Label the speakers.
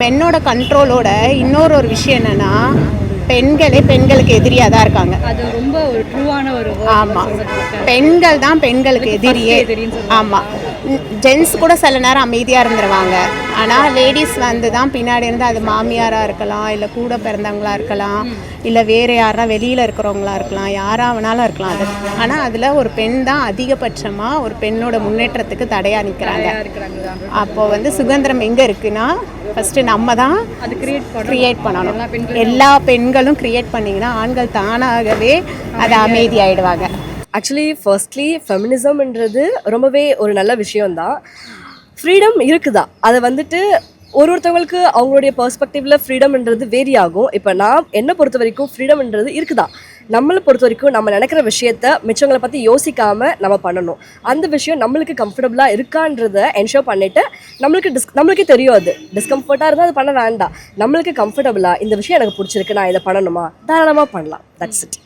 Speaker 1: பெண்ணோட கண்ட்ரோலோட இன்னொரு ஒரு விஷயம் என்னன்னா பெண்களே பெண்களுக்கு எதிரியாக தான் இருக்காங்க
Speaker 2: அது ரொம்ப ஒரு ட்ரூவான ஒரு
Speaker 1: ஆமாம். பெண்கள் தான் பெண்களுக்கு எதிரியே. ஆமாம் ஜென்ஸ் கூட சில நேரம் அமைதியாக இருந்துருவாங்க. ஆனால் லேடிஸ் வந்து தான் பின்னாடி இருந்து அது மாமியாராக இருக்கலாம் இல்லை கூட பிறந்தவங்களா இருக்கலாம் இல்லை வேறு யாரா வெளியில் இருக்கிறவங்களா இருக்கலாம் யாராக வேணாலும் இருக்கலாம். அது ஆனால் அதில் ஒரு பெண் தான் அதிகபட்சமாக ஒரு பெண்ணோட முன்னேற்றத்துக்கு தடையாக நிற்கிறாங்க
Speaker 2: தடையா இருக்கிறாங்க தான்.
Speaker 1: அப்போ வந்து சுதந்திரம் எங்கே இருக்குன்னா ஃபஸ்ட்டு நம்ம தான்
Speaker 2: அது கிரியேட் பண்ணணும்.
Speaker 1: கிரியேட் பண்ணணும்.
Speaker 2: எல்லா பெண்களும்.
Speaker 1: எல்லா பெண்களும் கிரியேட் பண்ணிங்கன்னா ஆண்கள் தானாகவே அது அமைதியாயிடுவாங்க.
Speaker 3: ஆக்சுவலி ஃபர்ஸ்ட்லி ஃபெமினிசம்ன்றது ரொம்பவே ஒரு நல்ல விஷயம்தான் ஃப்ரீடம் இருக்குதா? அதை வந்துட்டு ஒரு ஒருத்தவங்களுக்கு அவங்களுடைய பர்ஸ்பெக்டிவ்ல ஃப்ரீடம்ன்றது வேரி ஆகும் இப்போ நான் என்னை பொறுத்த வரைக்கும் ஃப்ரீடம்ன்றது இருக்குதா? நம்மளை பொறுத்த வரைக்கும் நம்ம நினைக்கிற விஷயத்த மிச்சவங்களை பற்றி யோசிக்காமல் நம்ம பண்ணணும். அந்த விஷயம் நம்மளுக்கு கம்ஃபர்டபுளாக இருக்கான்றத என்ஷோர் பண்ணிட்டு நம்மளுக்கு டிஸ் நம்மளுக்கே தெரியும் அது. டிஸ்கம்ஃபர்ட்டாக இருந்தால் அது பண்ண வேண்டாம். நம்மளுக்கு கம்ஃபர்டபுளாக இந்த விஷயம் எனக்கு பிடிச்சிருக்கு நான் இதை பண்ணணுமா? தாராளமாக பண்ணலாம். That's it